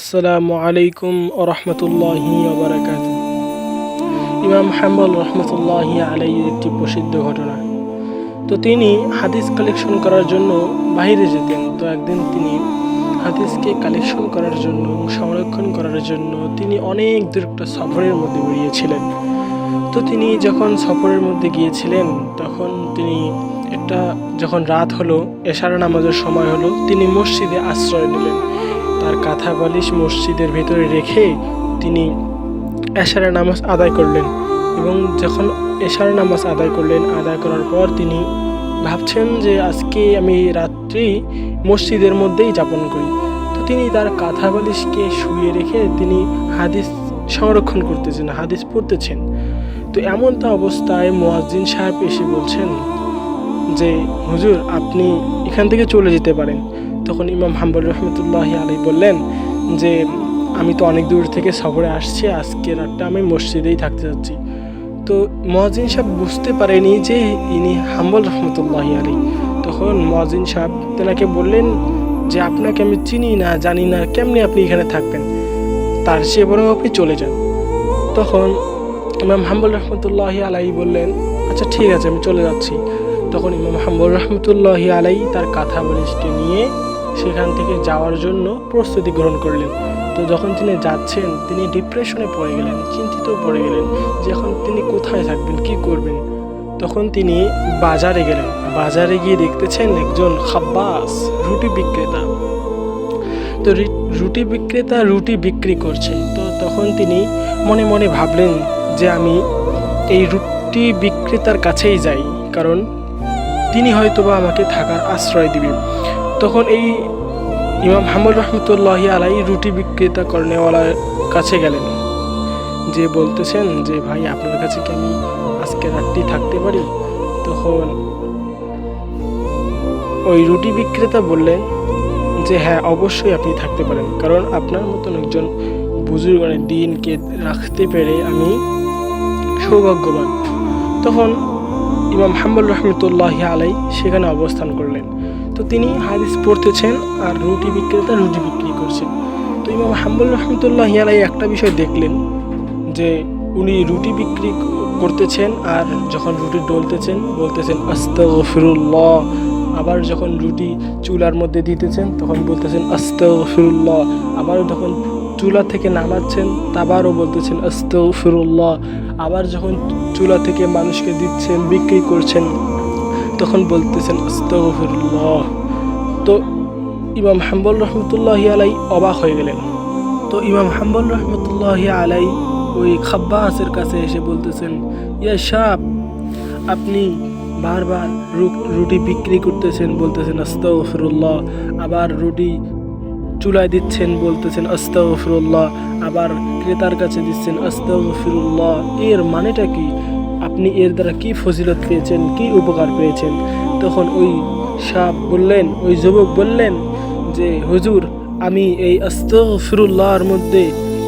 আসসালামু আলাইকুম রহমতুল্লাহি বারাকাত ইমাম হাম্বল রহমতুল্লাহি আলাই একটি প্রসিদ্ধ ঘটনা। তো তিনি হাদিস কালেকশন করার জন্য বাইরে যেতেন। তো একদিন তিনি হাদিসকে কালেকশন করার জন্য সংরক্ষণ করার জন্য তিনি অনেক দূর একটা সফরের মধ্যে বেরিয়েছিলেন। তো তিনি যখন সফরের মধ্যে গিয়েছিলেন, তখন তিনি একটা যখন রাত হলো, এশার নামাজের সময় হলো, তিনি মসজিদে আশ্রয় নিলেন। তার কাঁথা বালিশ মসজিদের ভেতরে রেখে তিনি এশারের নামাজ আদায় করলেন এবং যখন এশার নামাজ আদায় করলেন, আদায় করার পর তিনি ভাবছেন যে আজকে আমি রাত্রি মসজিদের মধ্যেই যাপন করি। তো তিনি তার কাঁথা বালিশকে শুয়ে রেখে তিনি হাদিস সংরক্ষণ করতেছেন, হাদিস পড়তেছেন। তো এমন এমনটা অবস্থায় মোয়াজ্জিন সাহেব এসে বলছেন যে, হুজুর, আপনি এখান থেকে চলে যেতে পারেন। তখন ইমাম হাম্বল রহমতুল্লাহ আলী বললেন যে, আমি তো অনেক দূর থেকে সফরে আসছি, আজকে রাতটা আমি মসজিদেই থাকতে যাচ্ছি। তো মহাজিন সাহেব বুঝতে পারেনি যে ইনি হাম্বল রহমতুল্লাহ আলী তখন মহাজিন সাহেব তেনাকে বললেন যে, আপনাকে আমি চিনি না, জানি না, কেমনি আপনি এখানে থাকবেন? তার চেয়ে বরং আপনি চলে যান। তখন ইমাম হাম্বল রহমতুল্লাহ আলাই বললেন আচ্ছা ঠিক আছে, আমি চলে যাচ্ছি। তখন ইমাম হাম্বল রহমতুল্লাহ আলাই তার কাঁথা বালিশকে নিয়ে সেখান থেকে যাওয়ার জন্য প্রস্তুতি গ্রহণ করলেন। তো যখন তিনি যাচ্ছেন, তিনি ডিপ্রেশনে পড়ে গেলেন চিন্তিত পড়ে গেলেন যে এখন তিনি কোথায় থাকবেন, কি করবেন। তখন তিনি বাজারে গেলেন। বাজারে গিয়ে দেখতেছেন একজন খাব্বাস রুটি বিক্রেতা। তো রুটি বিক্রেতা রুটি বিক্রি করছে। তো তখন তিনি মনে মনে ভাবলেন যে আমি এই রুটি বিক্রেতার কাছেই যাই, কারণ তিনি হয়তোবা আমাকে থাকার আশ্রয় দিবে তখন এই ইমাম হামুদ রহমতুল্লাহ আলাই রুটি বিক্রেতা কর্নেওয়ালার কাছে গেলেন। যে বলতেছেন যে, ভাই, আপনার কাছে কি আমি আজকে রাতটি থাকতে পারি? তখন ওই রুটি বিক্রেতা বললেন যে হ্যাঁ অবশ্যই আপনি থাকতে পারেন। কারণ আপনার মতন একজন বুজুর্গণের দিনকে রাখতে পেরে আমি সৌভাগ্যবান। তখন ইমাম হাম্বুল রহমতুল্লাহ আলাই সেখানে অবস্থান করলেন। তো তিনি হাদিস পড়তেছেন আর রুটি বিক্রেতা রুটি বিক্রি করছেন। তো ইমাম হাম্বুল রহমতুল্লাহ আলাই একটা বিষয় দেখলেন যে উনি রুটি বিক্রি করতেছেন আর যখন রুটি ডলতেছেন বলতেছেন, আস্তাগফিরুল্লাহ। আবার যখন রুটি চুলার মধ্যে দিতেছেন, তখন বলতেছেন, আস্তাগফিরুল্লাহ। আবার যখন চুলা থেকে নামাচ্ছেন আবারও বলতেছেন, আস্তাগফিরুল্লাহ। আবার যখন চুলা থেকে মানুষকে দিচ্ছেন, বিক্রি করছেন তখন বলতেছেন, আস্তাগফিরুল্লাহ। তো ইমাম হাম্বল রহমতুল্লাহ আলাই অবাক হয়ে গেলেন। তো ইমাম হাম্বল রহমতুল্লাহ আলাই ওই খাব্বাসের কাছে এসে বলতেছেন, ইয়া সাপ আপনি বারবার রুটি বিক্রি করতেছেন। বলতেছেন, আস্তাগফিরুল্লাহ। আবার রুটি চুলায় দিচ্ছেন, বলতেছেন, আস্তাগফিরুল্লাহ। আবার ক্রেতার কাছে দিচ্ছেন, আস্তাগফিরুল্লাহ। এর মানেটা কি? আপনি এর দ্বারা কি ফজিলত পেয়েছেন, কি উপকার পেয়েছেন? তখন ওই সাপ বললেন, ওই যুবক বললেন যে, হুজুর, আমি এই আস্তাগফিরুল্লাহর মধ্যে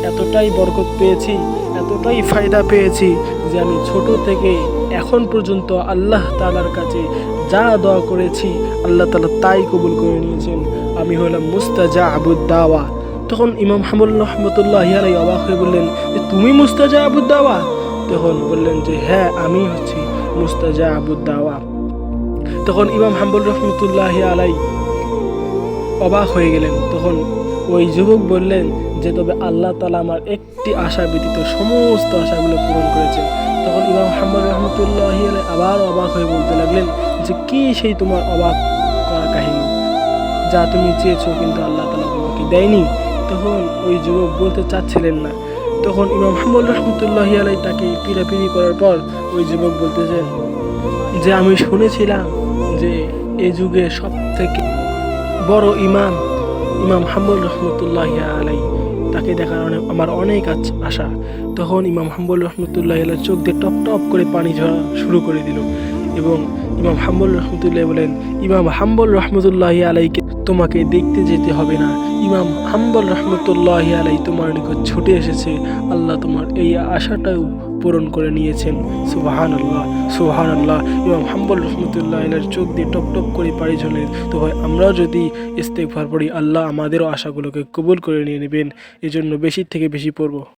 এতটাই বরকত পেয়েছি, এতটাই ফায়দা পেয়েছি যে আমি ছোট থেকে এখন পর্যন্ত আল্লাহ তালার কাছে যা দোয়া করেছি, আল্লাহ তালা তাই কবুল করে নিয়েছেন। আমি হলাম মুস্তাজা আবুদ দাওয়া তখন ইমাম হামুল রহমতুল্লাহ ইয়ারাই অবাক হয়ে বললেন তুমি মুস্তাজা আবুদ দাওয়া তখন বললেন যে হ্যাঁ আমি হচ্ছি মুস্তাজা আবুদ দাওয়া। তখন ইমাম হাম্বুল রহমতুল্লাহ আলাই অবাক হয়ে গেলেন। তখন ওই যুবক বললেন যে, তবে আল্লাহ তালা আমার একটি আশা ব্যতীত সমস্ত আশাগুলো পূরণ করেছেন। তখন ইমাম হাম্বুল রহমতুল্লাহ আলাই আবার অবাক হয়ে বলতে লাগলেন যে, কি সেই তোমার অবাক করা কাহিনী যা তুমি চেয়েছো কিন্তু আল্লাহ তালা তোমাকে দেয়নি? তখন ওই যুবক বলতে চাচ্ছিলেন না। তখন ইমাম হাম্বুল রহমতুল্লাহ আলাই তাকে পিড়াপিড়ি করার পর ওই যুবক বলতেছেন যে, আমি শুনেছিলাম যে এই যুগে সব থেকে বড় ইমাম ইমাম হাম্বুল রহমতুল্লাহ আলাই তাকে দেখার অনেক, আমার অনেক আশা। তখন ইমাম হাম্বুল রহমতুল্লাহ আলাই চোখ দিয়ে টপ টপ করে পানি ঝরা শুরু করে দিল এবং ইমাম হাম্বুল রহমতুল্লাহ বলেন, ইমাম হাম্বুল রহমতুল্লাহ আলাইকে তোমাকে দেখতে যেতে হবে না। ইমাম হাম্বুল রহমতুল্লাহ আলাই তোমার নিকট ছুটে এসেছে। আল্লাহ তোমার এই আশাটাও পূরণ করে নিয়েছেন। সুবাহান আল্লাহ সুবাহান আল্লাহ ইমাম হাম্বল রহমতুল্লাহ এর চোখ দিয়ে টপ টপ করে পাড়ি ঝরলেন তো ভাই আমরাও যদি ইস্তেকভার পড়ি, আল্লাহ আমাদেরও আশাগুলোকে কবুল করে নিয়ে নেবেন। এজন্য বেশি থেকে বেশি পড়ব।